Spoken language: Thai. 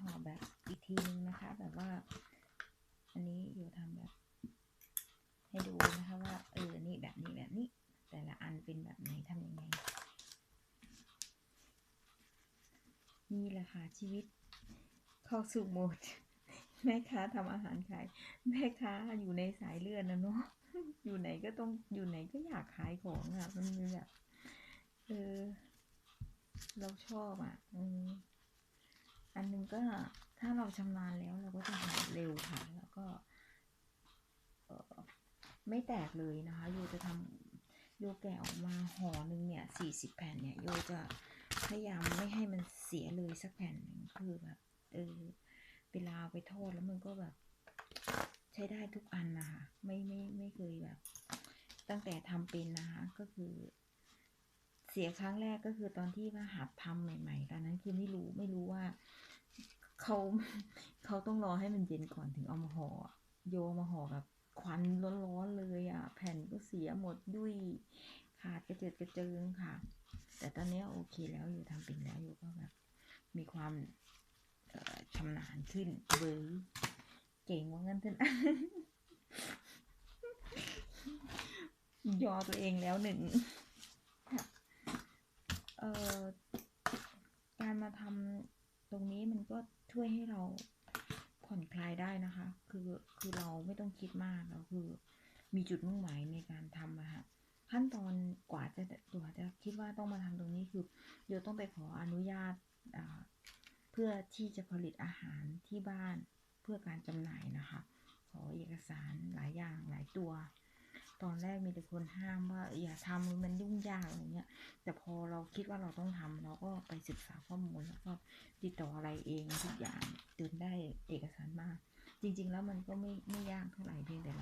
ห่อแบบอีกทีนึงนะคะ แบบว่า อันนี้อยู่ทำแบบ ให้ดูนะคะว่าเออนี่แบบนี้แบบนี้ แต่ละอันเป็นแบบไหนทำยังไง นี่แหละค่ะชีวิตเข้าสู่โหมดแม่ค้าทำอาหารขาย แม่ค้าอยู่ในสายเลือดนะเนาะอยู่ไหนก็ต้องอยู่ไหนก็อยากขายของอะ มันมีแบบเออเราชอบอะ อืม นหนึงก็ถ้าเราชำนาญแล้วเราก็จะหายเร็วค่ะ แล้วก็ไม่แตกเลยนะคะโยจะทำโยแกะออกมาห่อหนึ่งเนี่ยสี่สิบแผ่นเนี่ยโยจะพยายามไม่ให้มันเสียเลยสักแผ่นหนึ่งคือแบบเออเวลาเอาไปทอดแล้วมันก็แบบ ใช้ได้ทุกอันนะคะไม่ไม่ไม่เคยแบบ ตั้งแต่ทำเป็นนะคะก็คือ เสียครั้งแรกก็คือตอนที่มาหัดทำใหม่ ๆ ตอนนั้นคือไม่รู้ไม่รู้ว่า เขาเขาต้องรอให้มันเย็นก่อนถึงเอามาห่อโยมาห่อแบบควันร้อนๆเลยอะ แผ่นก็เสียหมดดุยขาดกระเจิดกระเจิงค่ะ แต่ตอนนี้โอเคแล้วอยู่ทำเป็นแล้วอยู่ก็แบบมีความชำนาญขึ้นเบยเก่งว่างั้นเถอะนยอตัวเองแล้วหนึ่งเอ่อการมาทำ ตรงนี้มันก็ช่วยให้เราผ่อนคลายได้นะคะ คือคือเราไม่ต้องคิดมากเราคือมีจุดมุ่งหมายในการทำอะค่ะขั้นตอนกว่าจะกว่าจะคิดว่าต้องมาทำตรงนี้คือเดี๋ยวต้องไปขออนุญาตเพื่อที่จะผลิตอาหารที่บ้านเพื่อการจำหน่ายนะคะ ขอเอกสารหลายอย่างหลายตัว ตอนแรกมีแต่คนห้ามว่าอย่าทำมันยุ่งยากอะไรเงี้ย แต่พอเราคิดว่าเราต้องทำเราก็ไปศึกษาข้อมูลแล้วก็ติดต่ออะไรเองทุกอย่างจนได้เอกสารมา จริง ๆ แล้วมันก็ไม่ไม่ยากเท่าไหร่เพียงแต่เรา